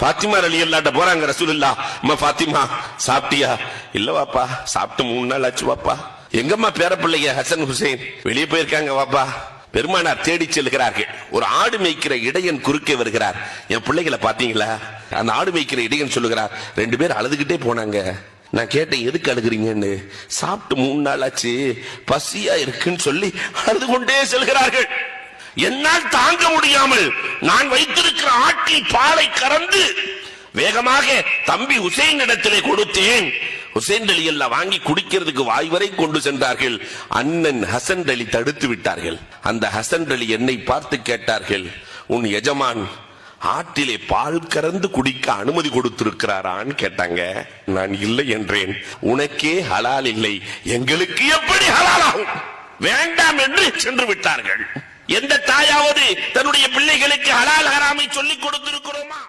பாத்திமா அலி அல்லாட்ட போறாங்க ரசூலுல்லா அம்மா பாத்திமா சாப்பிட்டியா? இல்ல வாப்பா சாப்பிட்டு மூணு நாள் ஆச்சு வாப்பா எங்கம்மா பேரப்பிள்ளைங்க ஹசன் ஹுசைன்? வெளியே போயிருக்காங்க வாப்பா. பெருமானார் தேடி செல்கிறார்கள். ஒரு ஆடு மேய்க்கிற இடையன் குறுக்கே வருகிறார். என் பிள்ளைகளை பாத்தீங்களா அந்த ஆடு மேய்க்கிற இடையன் சொல்லுகிறார் ரெண்டு பேர் அழுதுகிட்டே போனாங்க. நான் கேட்டேன் எதுக்கு அழுகுறீங்கன்னு? சாப்பிட்டு மூணு நாள் ஆச்சு. பசியா இருக்குன்னு சொல்லி அழுது கொண்டே செல்கிறார்கள். என்னால் தாங்க முடியாமல் நான் வைத்திருக்கிற ஆட்டில் பாலை கறந்து வேகமாக தம்பி ஹுசைன் இடத்திலே கொடுத்தேன். ஹுசைன் அலி எல்லாம் வாங்கி குடிக்கிறதுக்கு வாய் வரை கொண்டு சென்றார்கள். அண்ணன் ஹசன் அலி தடுத்து விட்டார்கள். அந்த ஹசன் அலி என்னை பார்த்து கேட்டார்கள் உன் எஜமான் ஆட்டிலே பால் கறந்து குடிக்க அனுமதி கொடுத்திருக்கிறாரான்னு கேட்டாங்க. நான் இல்லை என்றேன். உனக்கே ஹலால் இல்லை. எங்களுக்கு எப்படி ஹலால் ஆகும்? வேண்டாம் என்று சென்று விட்டார்கள். எந்த தாயாவது தன்னுடைய பிள்ளைகளுக்கு ஹலால் ஹராமை சொல்லிக் கொடுத்திருக்கிறோமா?